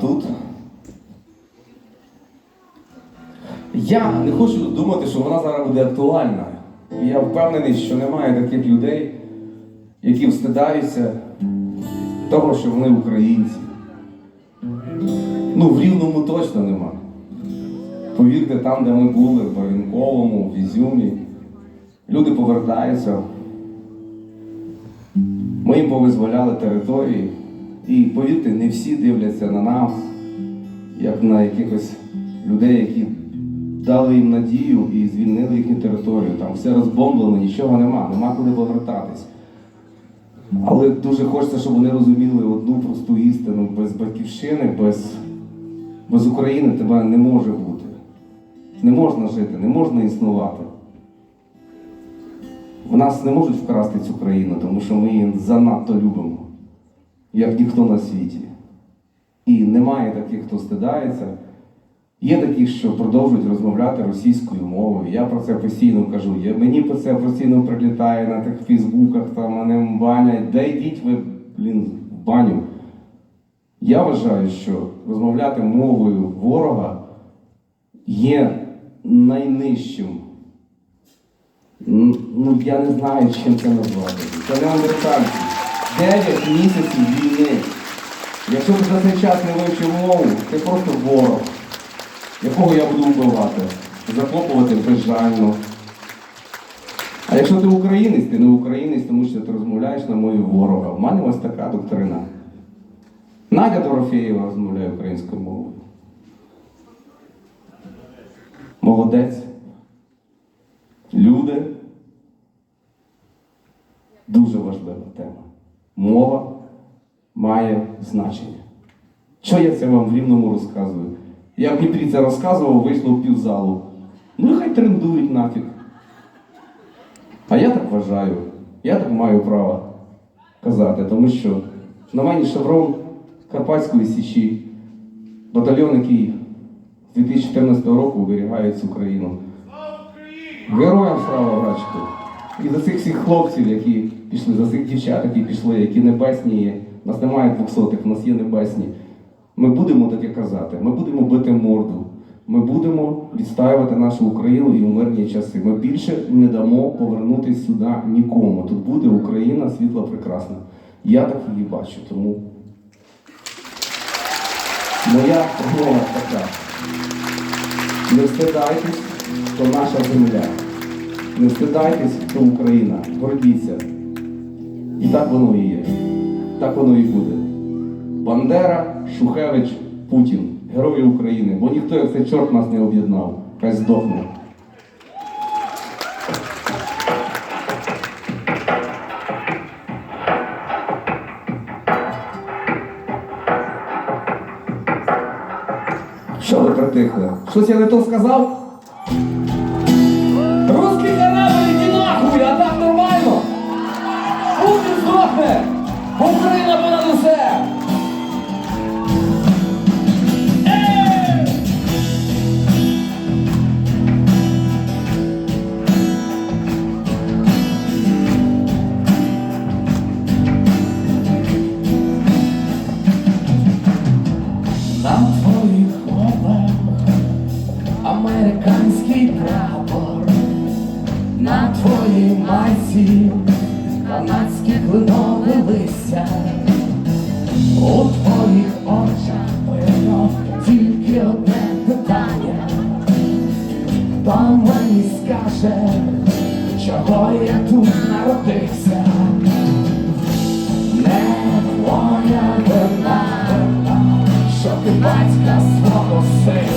тут. Я не хочу думати, що вона зараз буде актуальна. Я впевнений, що немає таких людей, які встидаються того, що вони українці. Ну, в Рівному точно нема. Повірте, там, де ми були, в Барвінковому, в Ізюмі, люди повертаються. Ми їм повизволяли території. І повірте, не всі дивляться на нас, як на якихось людей, які дали їм надію і звільнили їхню територію. Там все розбомблено, нічого нема, нема куди повертатись. Але дуже хочеться, щоб вони розуміли одну просту істину. Без батьківщини, без, без України тебе не може бути. Не можна жити, не можна існувати. В нас не можуть вкрасти цю країну, тому що ми її занадто любимо, як ніхто на світі. І немає таких, хто стидається. Є такі, що продовжують розмовляти російською мовою. Я про це постійно кажу. Я, мені про це постійно прилітає на тих фейсбуках, там мене банять. Де йдіть ви, блін, в баню. Я вважаю, що розмовляти мовою ворога є найнижчим. Ну, я не знаю, чим це назвати. Це не американці. Дев'ять місяців війни. Якщо ти за цей час не вивчив мову, ти просто ворог, якого я буду вбивати, захоплювати безжально. А якщо ти українець, ти не українець, тому що ти розмовляєш на мові ворога. В мене ось така доктрина. Надя Дорофєєва розмовляє українською мовою. Молодець. Люди. Дуже важлива тема. Мова має значення. Що я це вам в рівному розказую? Я в Дніпрі це розказував, вийшло в півзалу. Ну і хай трендують нафіг. А я так вважаю. Я так маю право казати, тому що на мені шеврон Карпатської Січі, батальйон, який з 2014 року оберігає цю країну. Героям слава братчику. І за цих всіх хлопців, які пішли, за цих дівчат, які пішли, які небесні. У нас немає двохсотих, у нас є небесні. Ми будемо таке казати, ми будемо бити морду. Ми будемо відстаювати нашу Україну і в мирні часи. Ми більше не дамо повернутися сюди нікому. Тут буде Україна світла прекрасна. Я так її бачу, тому моя промова така. Не встидайтесь, то наша земля. Не встидайтесь, то Україна. Гордіться. І так воно і є. Так воно і буде. Бандера, Шухевич, Путін. Герої України. Бо ніхто, як цей чорт нас не об'єднав. Хай здохне. Що ви притихли? Щось я не то сказав? Путін! Україна понад усе! На твоїх губах американський прапор, на твоїй майці кленові листя, у твоїх очах пильно тільки одне питання, хто мені скаже, чого я тут народився, не твоя вина що ти батька свого син,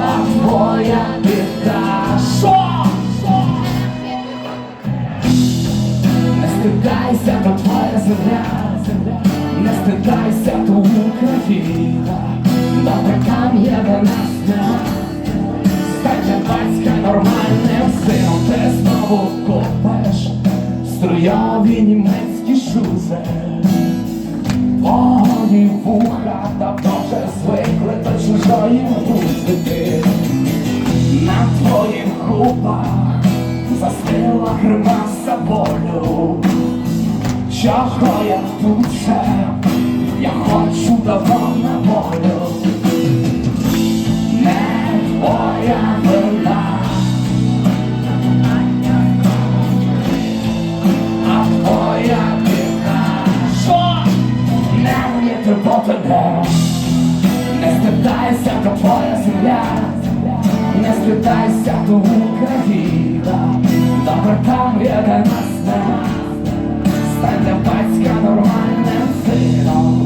а твоя біда. Твоя земля, не стидайся, то Україна, добрикам є до нас нема. Стань для батька нормальним сином, ти знову купиш струйові німецькі шузи. Мої вуха давно вже звикли до чужої музики. На твоїх губах застила гримаса болю чого я тут все, я хочу давно на волю, не твоя вина, а твоя вина, що? Не вміти по тебе, не спитайся то твоя земля, не спитайся то Україна, добре там, яка нас не and the bike's got a rhyme and fit.